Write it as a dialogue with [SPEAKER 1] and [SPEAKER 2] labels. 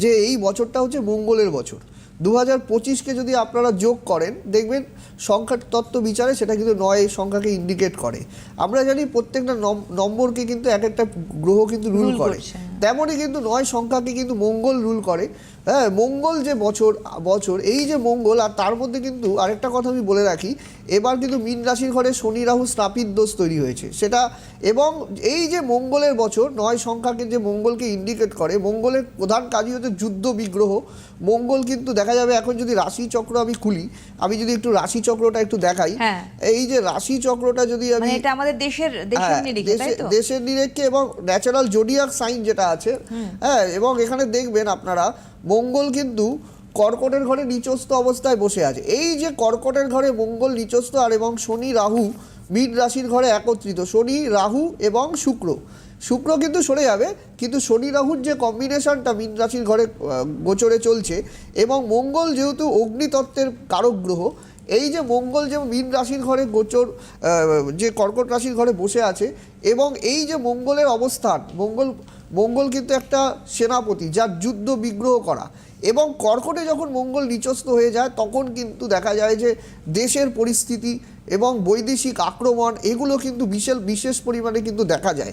[SPEAKER 1] যে এই বছরটা হচ্ছে মঙ্গলের বছর। দু হাজার পঁচিশকে যদি আপনারা যোগ করেন দেখবেন সংখ্যার তত্ত্ব বিচারে সেটা কিন্তু নয় সংখ্যাকে ইন্ডিকেট করে। আমরা জানি প্রত্যেকটা নম- নম্বরকে কিন্তু এক একটা গ্রহ কিন্তু রুল করে। তেমনই কিন্তু নয় সংখ্যাকে কিন্তু মঙ্গল রুল করে। হ্যাঁ মঙ্গল যে বছর বছর এই যে মঙ্গল আর তার মধ্যে কিন্তু আরেকটা কথা আমি বলে রাখি এবার কিন্তু মীন রাশির ঘরে শনি রাহু স্নাপিত দোষ তৈরি হয়েছে। সেটা এবং এই যে মঙ্গলের বছর নয় সংখ্যাকে যে মঙ্গলকে ইন্ডিকেট করে মঙ্গলের প্রধান কাজই হচ্ছে যুদ্ধ বিগ্রহ। মঙ্গল কিন্তু দেখা যাবে এখন যদি রাশি চক্র আমি খুলি আমি যদি একটু রাশি চক্রটা একটু দেখাই
[SPEAKER 2] হ্যাঁ।
[SPEAKER 1] এই যে রাশি চক্রটা যদি আমি
[SPEAKER 2] মানে এটা আমাদের দেশের দেশের
[SPEAKER 1] হ্যাঁ,
[SPEAKER 2] নিরিখে
[SPEAKER 1] দেশের নিরেখে এবং ন্যাচারাল জোডিয়াক সাইন যেটা আছে। হ্যাঁ এবং এখানে দেখবেন আপনারা, মঙ্গল কিন্তু কর্কটের ঘরে নিচস্থ অবস্থায় বসে আছে। এই যে কর্কটের ঘরে মঙ্গল নিচস্থ আর এবং শনি, রাহু মীন রাশির ঘরে একত্রিত। শনি, রাহু এবং শুক্র। শুক্র কিন্তু সরে যাবে, কিন্তু শনি, রাহুর যে কম্বিনেশনটা মীন রাশির ঘরে গোচরে চলছে, এবং মঙ্গল যেহেতু অগ্নিতত্ত্বের কারক গ্রহ এই যে মঙ্গল যে মীন রাশির ঘরে গোচর যে কর্কট রাশির ঘরে বসে আছে, এবং এই যে মঙ্গলের অবস্থান, মঙ্গল মঙ্গল কিন্তু একটা সেনাপতি যার যুদ্ধ বিগ্রহ করা, এবং কর্কটে যখন মঙ্গল নিচস্ত হয়ে যায়, তখন কিন্তু দেখা যায় যে দেশের পরিস্থিতি এবং বৈদেশিক আক্রমণ, এগুলো কিন্তু বিশেষ বিশেষ পরিমাণে কিন্তু দেখা যায়।